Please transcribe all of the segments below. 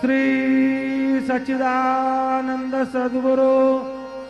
श्री सच्चिदानंद सद्गुरु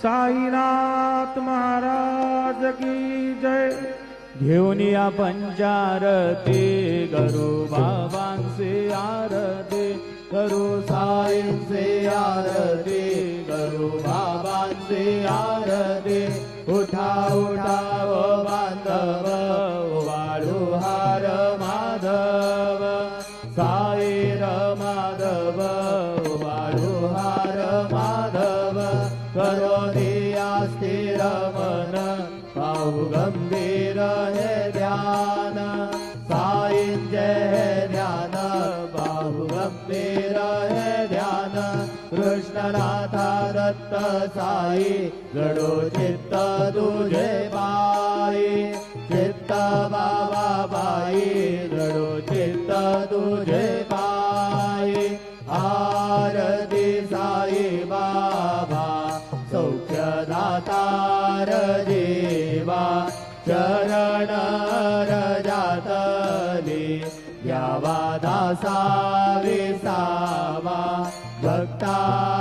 साईनाथ महाराज की जय। घेऊन या पंचारती करू बाबांचे आरती करू साईंचे आरती करू बाबांचे आरती उठा उठा बांधव मंदिर है हे ध्यान जय हे ध्यान पाहू गंभीर हे ध्यान कृष्णनाथा दत्त साई जडो चित्त तुझे बाई चित्त बाबा बाई भक्ता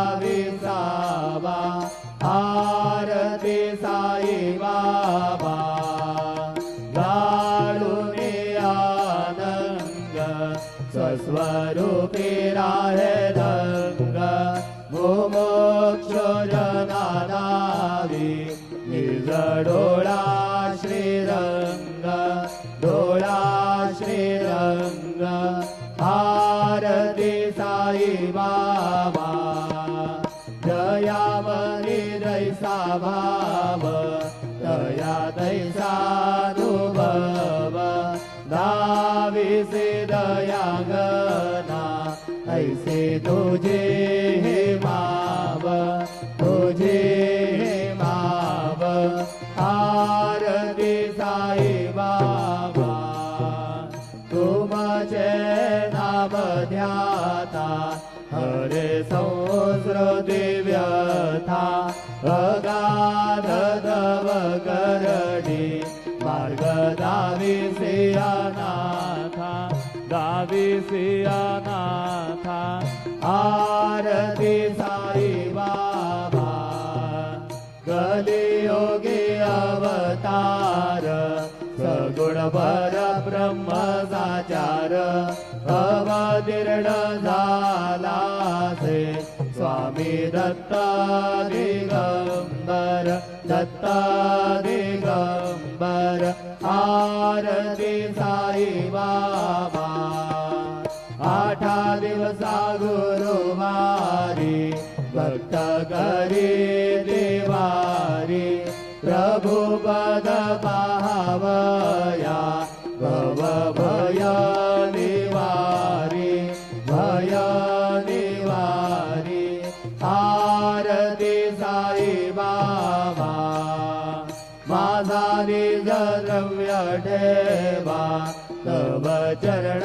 गना ऐसे तुझे योगी अवतार सगुण बर ब्रह्म साचार अवतीर्ण झाला से स्वामी दत्त दिगंबर दत्त दिगंबर आरती साई बाबा आठा दिवसा गुरुवारी भक्त करी प्रभु पद पाहवया भव भय निवारी भय द्रव्य ठेवा तव चरण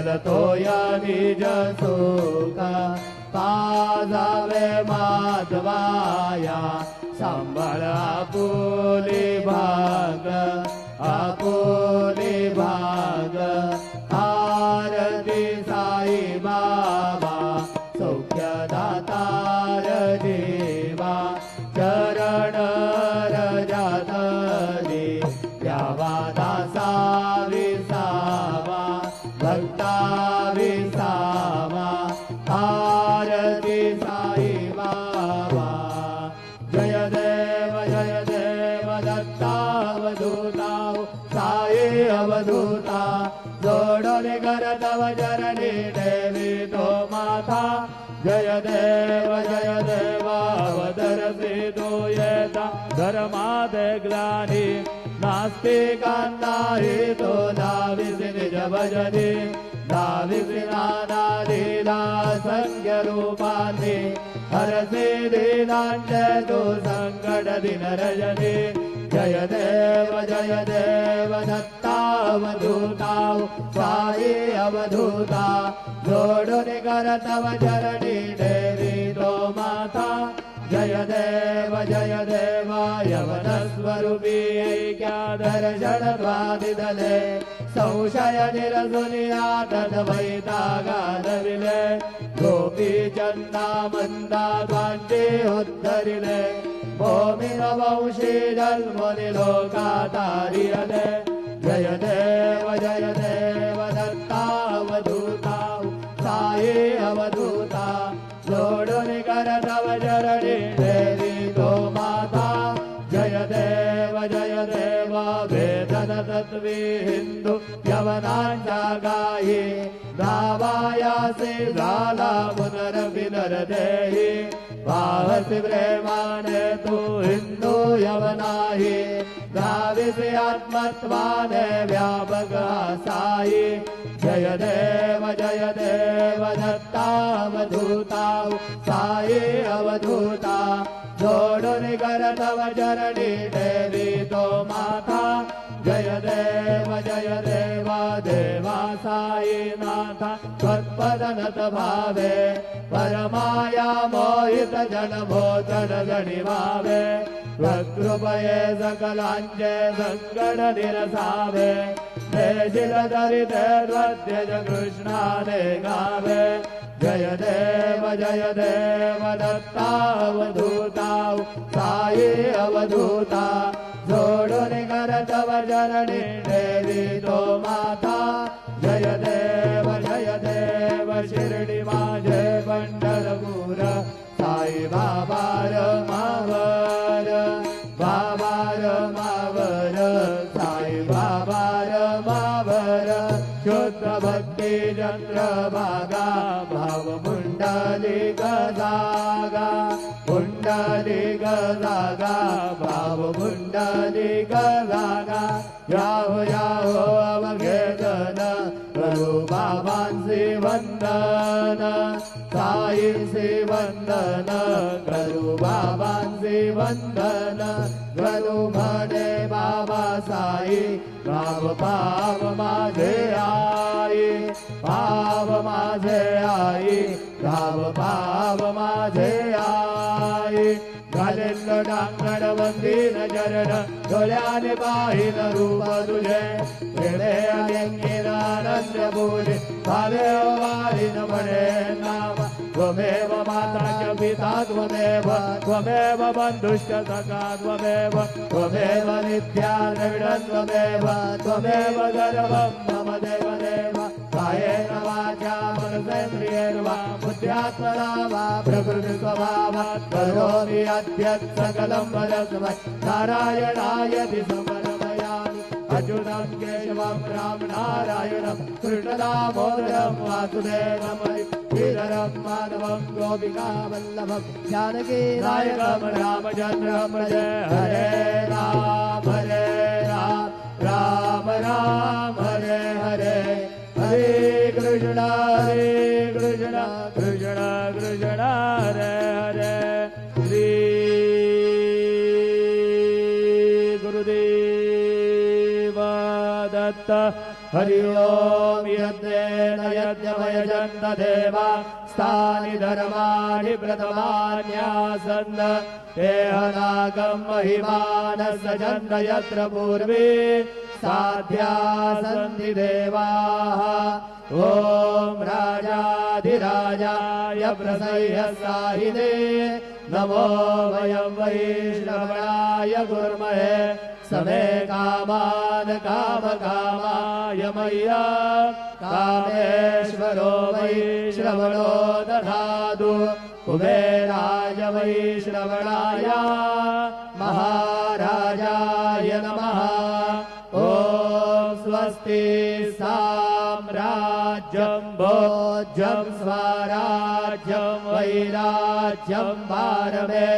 निर्मल तोय निज सुख पाजावे माधवाया सांभाळ आपुली भाग आपुली दत्तावधूता साई अवधूता। जोडले कर तव चरणी देवी तो माता। जय देव जय देव अवतरसे तो येता। धर्मादे ग्लानी नास्तिकांनाही तो दाविसी निज भजनी। दाविसी नाना लीला संख्य रूपाने। हरसे दीनांचे तो संकट दिन रजनी जय देव जय देव दत्तावधूताव साई अवधूता। जोडून कर तव चरणी देवी तो माता। जय देव जय देव यवन स्वरूपी द्वादिदले संशय निरसुनिया तद्वैतागादविले गोपी चन्दा मन्दा द्वान्ते उद्धरिले भूमिरवंशी जन्मुनि लोकातारियले जय देव जय देव दत्तावधूताव साई अवधूता वेदन तत्वी हिंदू यवनांच्या गायी धावायासी झाला पुनरविनर देही। पाहसी प्रेमाने तू हिंदू यवनाही धाविसी आत्मत्वाने व्यापक साई जय देव जय देव दत्तावधूताव साई अवधूता। जोडून कर तव चरणी देवी तो माता जय देव जय देव देवा साई नाथा त्वत्पदनत भावे। परमाया मोहित जन भोजन गणी भावे त्वत्कृपये सकलांचे संकट निरसावे। देशिल दरिते द्वद्यज कृष्णाने गावे। जय देव जय देव दत्तावधूताव साई अवधूता जोडून कर तव जननी देवी तो माता। जय देव जय देव शिर्डी माझे पंढरपूर साई बाबार मावर मावर शुद्ध भक्ती चंद्रभागा भाव पुंडली गजागा पुंडली गजागा भाव पुंडली गजागा याहो याहो अवघेदन करू बाबांचे वंदन साईंचे वंदन करू बाबांचे वंदन करू म्हणे बाबा साई राम पाव माझे आई पाव माझे आई राम पाव माझे आई. घालेल डांगण वंदीन चरण डोळ्याने पाहिन रूप तुझे. वेळे अंगीन आनंद बोले भावे वारीन म्हणे नामा. त्वमेव माता च पिता त्वमेव त्वमेव बन्धुश्च सखा त्वमेव त्वमेव नित्या द्रविडं त्वमेव त्वमेव सर्वं मम देव देव कायेन वाचा मनसेन्द्रियेण वा बुद्ध्यात्मना वा प्रकृतिस्वभावात् करोमि अद्यत् सकलं वरस्मै नारायणाय समर्पयामि अच्युतं केशवं राम नारायणं, कृष्णदामोदरं वासुदेवमयि श्रीधरं, माधवं, गोपिकावल्लभं, जानकी नायकं, रामचन्द्रं, जय हरे राम हरे राम राम राम, हरे हरे। हरे कृष्ण हरे कृष्ण कृष्ण कृष्ण, हरे हरे। हरि ओम यद्देन यज्ञमयजन्त देवा स्थानि धर्माणि प्रथमान्यासन्। देहनागं महिमानः सजन्त यत्र पूर्वे साध्या सन्ति देवाः। ॐ राजाधिराजाय प्रसह्य साहिने नमो वयं वैष्णवणाय कुर्महे समे कामान् कामकामाय मय्या कामेश्वरो वैश्रवणो दधातु कुबेराय वैश्रवणाय महाराजाय नमः। ॐ स्वस्ति साम्राज्यं भोज्यं स्वराज्यं वैराज्यं भारमे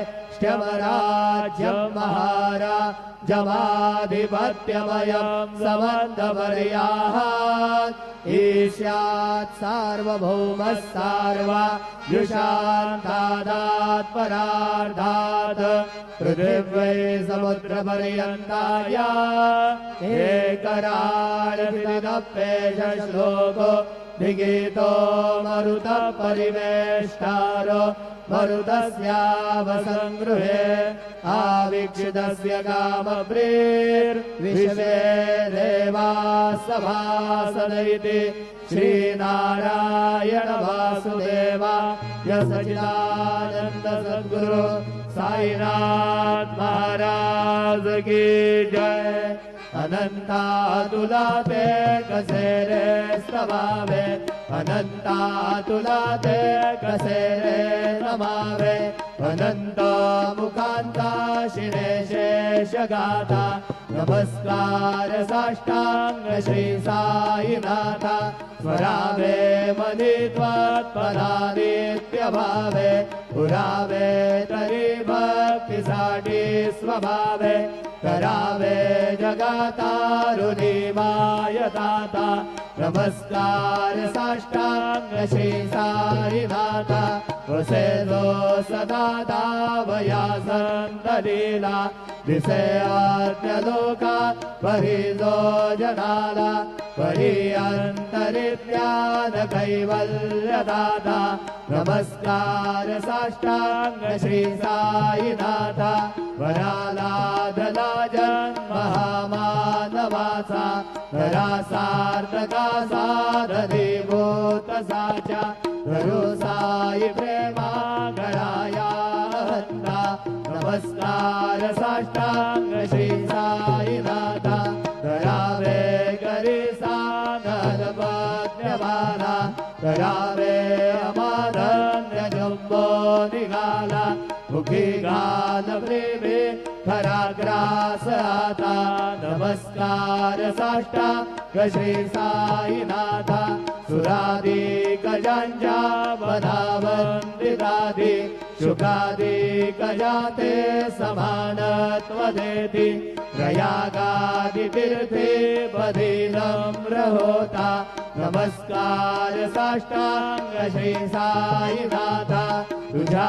ष्टमराज्यं महारा जमाधिपत्यमयम् समन्तपर्याः ईश्यात् सार्वभौमः सार्वा युषान्तादात् परार्धात् पृथिव्यै समुद्रपर्यन्ताया एकराळपिदपेश श्लोको विगीतो मरुतः परिवेष्टारो मरुतस्यावसङ्गृहे आवीक्षितस्य कामप्रेर्विश्वे देवाः सभासद इति श्रीनारायण वासुदेवा सद्गुरु साईनाथ महाराज की जय। अनन्ता ते कसे रे स्तवावे अनन्ता ते कसे रे नमावे अनन्त मुखान्ता शिणे शेषगाथा। नमस्कार साष्टाङ्ग श्री साईनाथ। स्वरावे मदित्वत्परादित्यभावे पुरावे तरी भक्तिसाठी स्वभावे। करावे जगातारुणिमाय दाता नमस्कार साष्टांग श्री साईनाथ वसे जो सदा दावया संतलीला दिसे लोका परिजो जनाला। परि अंतरिज्ञान कैवल्य दाता नमस्कार साष्टांग श्री साई साईनाथ। वरालादलाज महामानवासा धरासार्थका साधदेवोतसा च धरो साई प्रेमा कराया हन्ता। नमस्कार साष्टांग श्री साईनाथ। धरावे करे सा नरपद्यमाना धरा नमस्कार साष्टांग श्री साईनाथा सुरादी गजांच्या वनावंदितादी शुकादी गजाते समानत्व देती प्रयागादि तीर्थे बधिनम्र होता नमस्कार साष्टांग श्री साईनाथा ज्या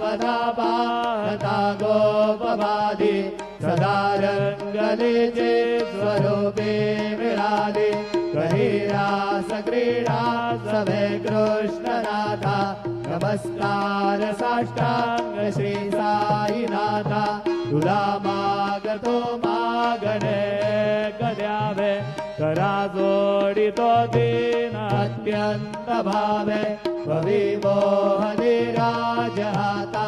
पदा पाहता गोपवादी सदारङ्गलिजे स्वरूपे विराले गहीरा सक्रीडा समे कृष्णनाथा, नमस्कार साष्टांग श्री साई नाथा तुला माग तो मागणे गद्यावे करा जोडितो दीन अत्यन्त भावे कविमोहनि राजहाता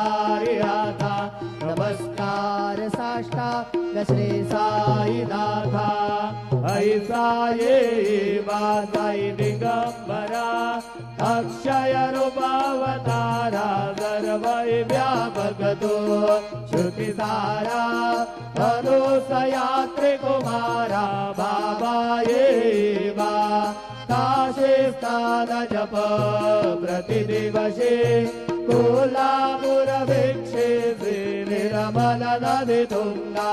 नमस्कार साष्टांग श्री साईनाथा ऐसा ये वासाई दिगंबरा अक्षय रूपावतारा गर्वै व्यापकतो। श्रुति सारा अनुसयात्रि कुमारा बाबा ये वा स्थान जप प्रतिदिवसे। कोलापुरभिक्षे निर्मल नदी तुङ्गा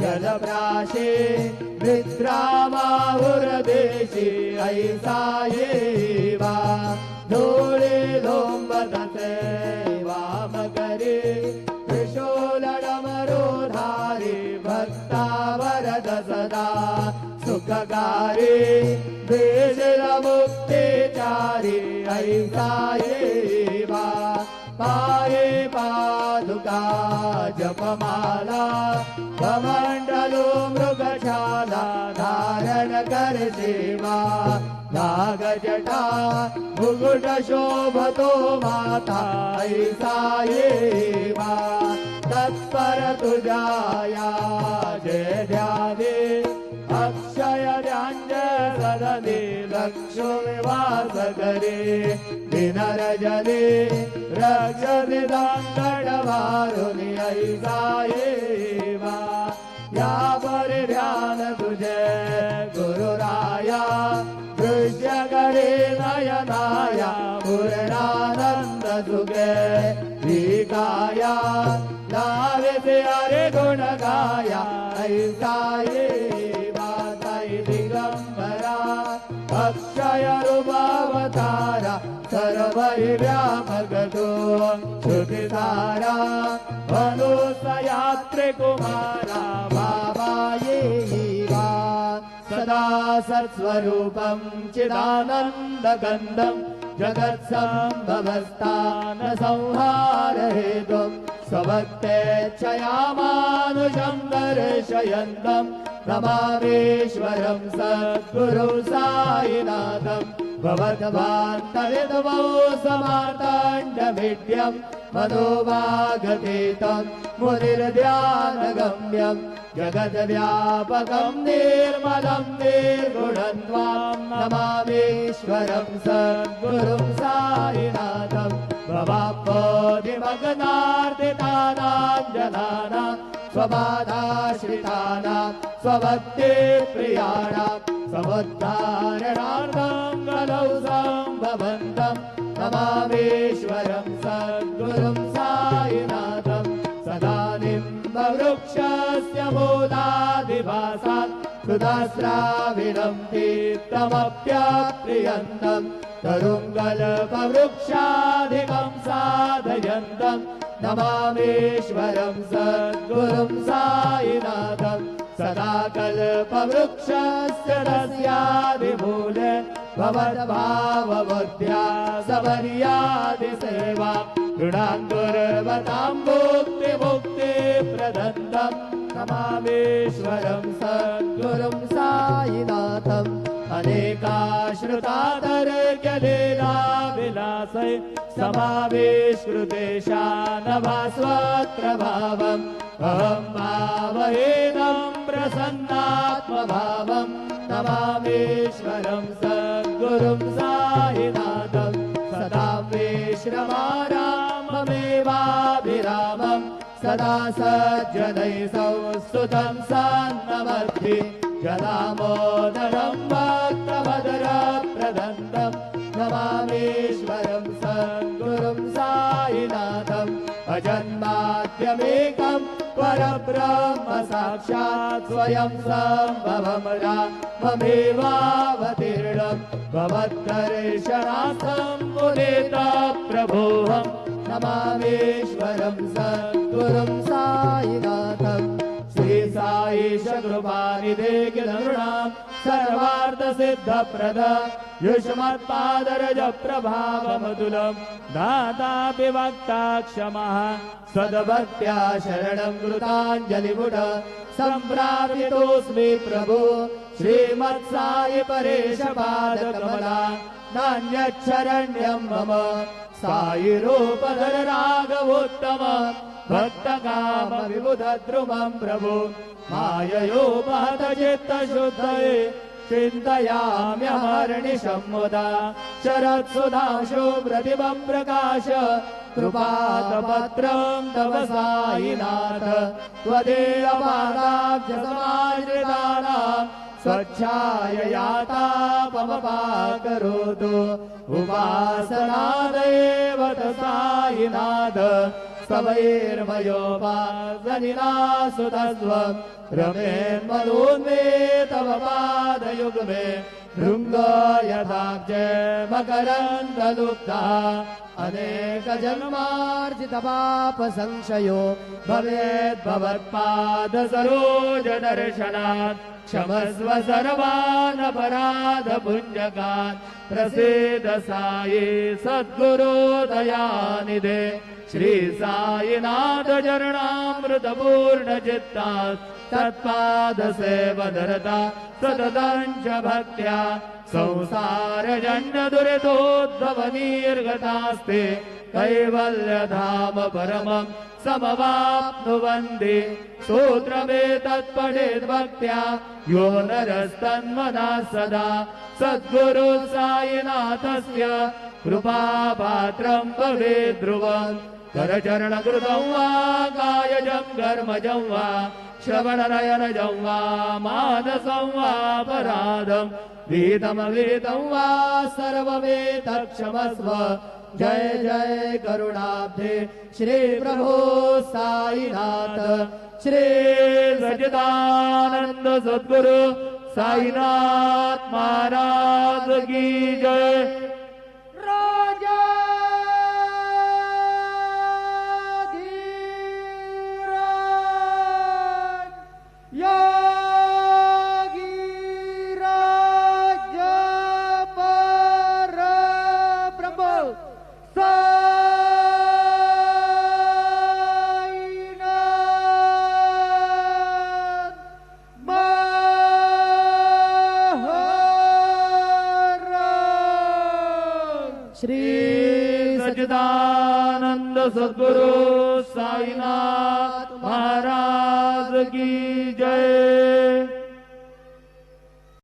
जलप्राशे विद्रामाहुरदेशे ऐसा ये वा धूळे लोम्बदते वामकरे त्रिशूलडमरोधारे भक्ता वरद सदा सुखकारे मुक्तिचारी ऐसा ये वा पाये पादुका जपमाला कमण्डलो मृगशाला धारण कर सेवा नागजटा मुकुट शोभतो माता ऐसा ये वा तत्पर तुझाया जय ध्याने शयराञ्जरदने लक्ष्मीवासगरे विनरजने रक्षदे दाङ्गडवारुनि ऐसाये वा। या परिध्यान तुझे गुरुराया दृश्यगरे नयनाया पूर्णानन्द सुगे ीकाया लाविते हरे गुणगाया ऐसाये अक्षय रूपावतारा सर्व व्यामगतो श्रुतिधारा मनुष्यात्रे कुमारा बाबा ये वा सदा सत्स्वरूपं चिदानन्दगन्धं जगत्सम्भवस्थान संहारहेतुं स्वभक्तेच्छयामानुषं दर्शयन्तम् नमामीश्वरं सद्गुरु साईनाथम् भवद्वान्तविद्वौ समाताण्डमिड्यम् मनोभागतीतं मुनिर्ध्यानगम्यं जगद्व्यापकं निर्मलं निर्गुणं त्वां नमामीश्वरं सद्गुरुं भवापोदिमग्नार्दितानां स्वबाधाश्रितानां स्वभक्तिप्रियाणां समुद्धारणार्थं कलौ सम्भवन्तम् नमामीश्वरं सद्गुरुं साईनाथं सदा निम्बवृक्षस्य मूलादिवासात् सुधास्राविणं तीर्थमप्यप्रियन्तं तरुङ्गल्पवृक्षाधिकं साधयन्तं नमामीश्वरं सद्गुरुं साईनाथं सदा कल्पवृक्षस्य तस्यादिमूले भवद्भावबुद्ध्या सबर्यादिसेवा गृणाङ्गुर्वतां मुक्तिमुक्तिप्रदन्तम् नमामीश्वरं सद्गुरुं साईनाथम् अनेकाश्रुतातर्क्यलीलाविलासै समावेश्कृतेशानभास्वत्रभावम् अहं भावयेदं प्रसन्नात्मभावम्। नमामीश्वरं सद्गुरुं साईनाथं सदा विश्रमाराममेवाभिरामम् सदा सज्जनैः संस्तुतं सान्नमद्धि जनामोदरं भक्तभद्रप्रदन्तम् नमामीश्वरं सद्गुरुं साईनाथम् अजन्माद्यमेकं परब्रह्म साक्षात् स्वयं सम्भवं राममेवावतीर्णं भवद्दर्शनार्थं मुदिता प्रभोहम् नमामीश्वरं सद्गुरुं साईनाथम् श्री साईश कृपानिधे किलनृणां सर्वार्थसिद्धप्रद युष्मत्पादरज प्रभावमतुलं दातापि वक्ता क्षमः सद्भक्त्या शरणं कृताञ्जलिमुड सम्प्रापितोऽस्मि प्रभो। श्रीमत्सायि परेश पादकमला नान्यच्छरण्यं मम। सायि रूपधर राघवोत्तम भक्तकाम विबुध द्रुमं प्रभु। माययोपहत चित्तशुद्धये चिन्तयाम्यहर्निशं मुदा शरत्सुधाशो प्रतिभं प्रकाश। कृपातपत्रं तव साईनाथ। त्वदेयपादाब्जसमाश्रितानां स्वच्छाययातापमपाकरोतु उपासनादेव साईनाथ सवैर्मयोपासनिनासुतस्वं रमेन्मनोन्मे तव पादयुग्मे भृङ्ग यथाब्जे मकरन्दलुप्ता अनेकजन्मार्जितपापसंशयो भवेद्भवत्पादसरोजदर्शनात् क्षमस्व सर्वानपराधपुञ्जकान् प्रसीद साये सद्गुरोदयानिधे श्री साईनाथ चरणामृतपूर्णचित्तात् तत्पादसेवधरता सततञ्च भक्त्या संसारजन्यदुरितोद्भवनीर्गतास्ते कैवल्यधाम परमम् समवाप्नुवन्ति सूत्रमेतत्पठेद्भक्त्या यो नरस्तन्मना सदा सद्गुरु साईनाथस्य कृपापात्रं भवेत् ध्रुवम् करचरणकृतं वा कायजं कर्मजं वा श्रवणनयनजं वा मानसं वापराधम् वीतमवीतं वा सर्वमेतत्क्षमस्व जय जय करुणाब्धे श्री प्रभो साईनाथ। श्री सच्चिदानंद सद्गुरु साईनाथ महाराज की जय। राजा